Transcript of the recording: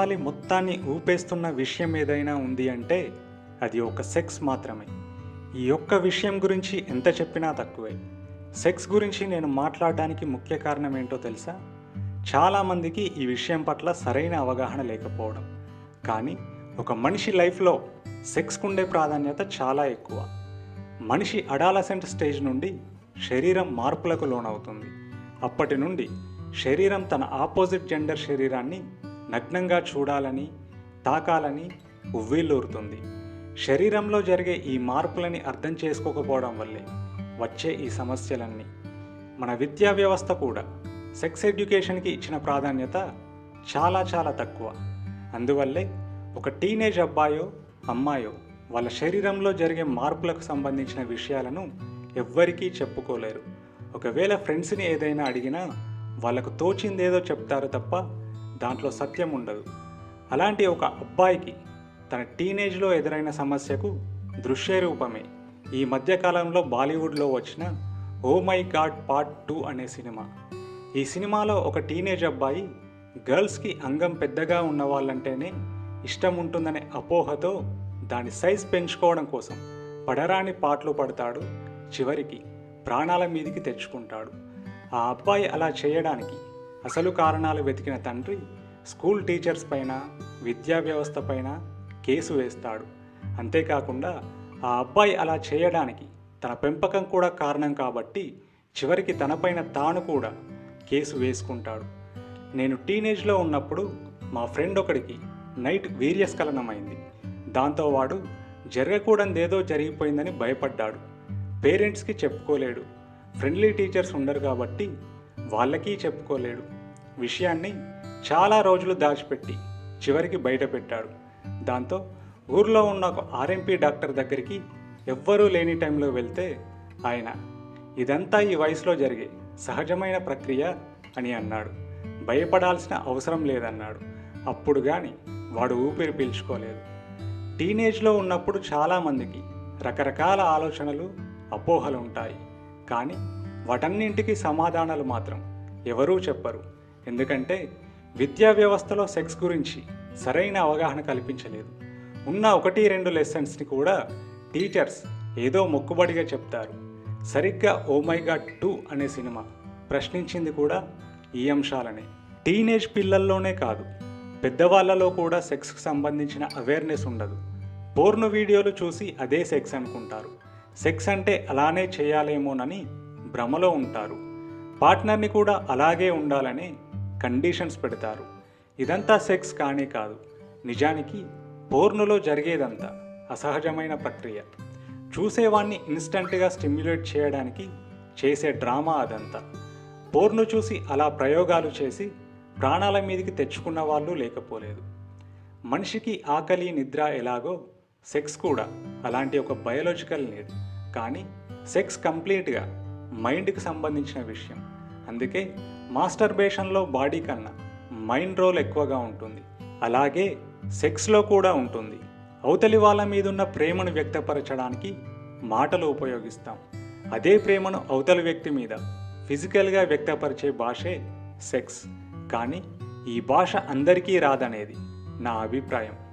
మానవాళి మొత్తాన్ని ఊపేస్తున్న విషయం ఏదైనా ఉంది అంటే అది ఒక సెక్స్ మాత్రమే. ఈ ఒక్క విషయం గురించి ఎంత చెప్పినా తక్కువే. సెక్స్ గురించి నేను మాట్లాడడానికి ముఖ్య కారణం ఏంటో తెలుసా? చాలామందికి ఈ విషయం పట్ల సరైన అవగాహన లేకపోవడం. కానీ ఒక మనిషి లైఫ్లో సెక్స్కుండే ప్రాధాన్యత చాలా ఎక్కువ. మనిషి అడాలసెంట్ స్టేజ్ నుండి శరీరం మార్పులకు లోనవుతుంది. అప్పటి నుండి శరీరం తన ఆపోజిట్ జెండర్ శరీరాన్ని నగ్నంగా చూడాలని తాకాలని ఉవ్విల్లూరుతుంది శరీరంలో జరిగే ఈ మార్పులని అర్థం చేసుకోకపోవడం వల్లే వచ్చే ఈ సమస్యలన్నీ. మన విద్యా వ్యవస్థ కూడా సెక్స్ ఎడ్యుకేషన్కి ఇచ్చిన ప్రాధాన్యత చాలా చాలా తక్కువ. అందువల్లే ఒక టీనేజ్ అబ్బాయో అమ్మాయో వాళ్ళ శరీరంలో జరిగే మార్పులకు సంబంధించిన విషయాలను ఎవ్వరికీ చెప్పుకోలేరు. ఒకవేళ ఫ్రెండ్స్ని ఏదైనా అడిగినా వాళ్ళకు తోచిందేదో చెప్తారు తప్ప దాంట్లో సత్యం ఉండదు. అలాంటి ఒక అబ్బాయికి తన టీనేజ్లో ఎదురైన సమస్యకు దృశ్య రూపమే ఈ మధ్యకాలంలో బాలీవుడ్లో వచ్చిన oh my god part two అనే సినిమా. ఈ సినిమాలో ఒక టీనేజ్ అబ్బాయి గర్ల్స్కి అంగం పెద్దగా ఉన్న వాళ్ళంటేనే ఇష్టం ఉంటుందనే అపోహతో దాని సైజ్ పెంచుకోవడం కోసం పడరాని పాటలు పడతాడు చివరికి ప్రాణాల మీదికి తెచ్చుకుంటాడు. ఆ అబ్బాయి అలా చేయడానికి అసలు కారణాలు వెతికిన తండ్రి స్కూల్ టీచర్స్ పైన విద్యా వ్యవస్థ పైన కేసు వేస్తాడు. అంతేకాకుండా ఆ అబ్బాయి అలా చేయడానికి తన పెంపకం కూడా కారణం కాబట్టి చివరికి తనపైన తాను కూడా కేసు వేసుకుంటాడు. నేను టీనేజ్లో ఉన్నప్పుడు మా ఫ్రెండ్ ఒకడికి నైట్ వీర్యస్ఖలనమైంది. దాంతో వాడు జరగకూడనిదేదో జరిగిపోయిందని భయపడ్డాడు. పేరెంట్స్కి చెప్పుకోలేడు. ఫ్రెండ్లీ టీచర్స్ ఉండరు కాబట్టి వాళ్ళకీ చెప్పుకోలేడు. విషయాన్ని చాలా రోజులు దాచిపెట్టి చివరికి బయటపెట్టాడు దాంతో ఊర్లో ఉన్న ఒక ఆర్ఎంపీ డాక్టర్ దగ్గరికి ఎవ్వరూ లేని టైంలో వెళ్తే ఆయన ఇదంతా ఈ వయసులో జరిగే సహజమైన ప్రక్రియ అని అన్నాడు. భయపడాల్సిన అవసరం లేదన్నాడు. అప్పుడు కానీ వాడు ఊపిరి పీల్చుకోలేదు. టీనేజ్లో ఉన్నప్పుడు చాలామందికి రకరకాల ఆలోచనలు అపోహలు ఉంటాయి కానీ వాటన్నింటికి సమాధానాలు మాత్రం ఎవరూ చెప్పరు. ఎందుకంటే విద్యా వ్యవస్థలో సెక్స్ గురించి సరైన అవగాహన కల్పించలేదు. ఉన్న ఒకటి రెండు లెసన్స్ని కూడా టీచర్స్ ఏదో మొక్కుబడిగా చెప్తారు. సరిగ్గా ఓ మై గాడ్ టూ అనే సినిమా ప్రశ్నించింది కూడా ఈ అంశాలనే. టీనేజ్ పిల్లల్లోనే కాదు పెద్దవాళ్ళలో కూడా సెక్స్కు సంబంధించిన అవేర్నెస్ ఉండదు. పోర్ను వీడియోలు చూసి అదే సెక్స్ అనుకుంటారు. సెక్స్ అంటే అలానే చేయాలేమోనని భ్రమలో ఉంటారు. పార్ట్నర్ని కూడా అలాగే ఉండాలని కండిషన్స్ పెడతారు. ఇదంతా సెక్స్ కానే కాదు. నిజానికి పోర్నులో జరిగేదంతా అసహజమైన ప్రక్రియ. చూసేవాణ్ణి ఇన్స్టంట్గా స్టిమ్యులేట్ చేయడానికి చేసే డ్రామా అదంతా. పోర్ను చూసి అలా ప్రయోగాలు చేసి ప్రాణాల మీదకి తెచ్చుకున్న వాళ్ళు లేకపోలేదు. మనిషికి ఆకలి నిద్ర ఎలాగో సెక్స్ కూడా అలాంటి ఒక బయోలాజికల్ నీడ్. కానీ సెక్స్ కంప్లీట్గా మైండ్కి సంబంధించిన విషయం. అందుకే మాస్టర్బేషన్లో బాడీ కన్నా మైండ్ రోల్ ఎక్కువగా ఉంటుంది. అలాగే సెక్స్లో కూడా ఉంటుంది. అవతలి వాళ్ళ మీదున్న ప్రేమను వ్యక్తపరచడానికి మాటలు ఉపయోగిస్తాం. అదే ప్రేమను అవతలి వ్యక్తి మీద ఫిజికల్గా వ్యక్తపరిచే భాషే సెక్స్. కానీ ఈ భాష అందరికీ రాదనేది నా అభిప్రాయం.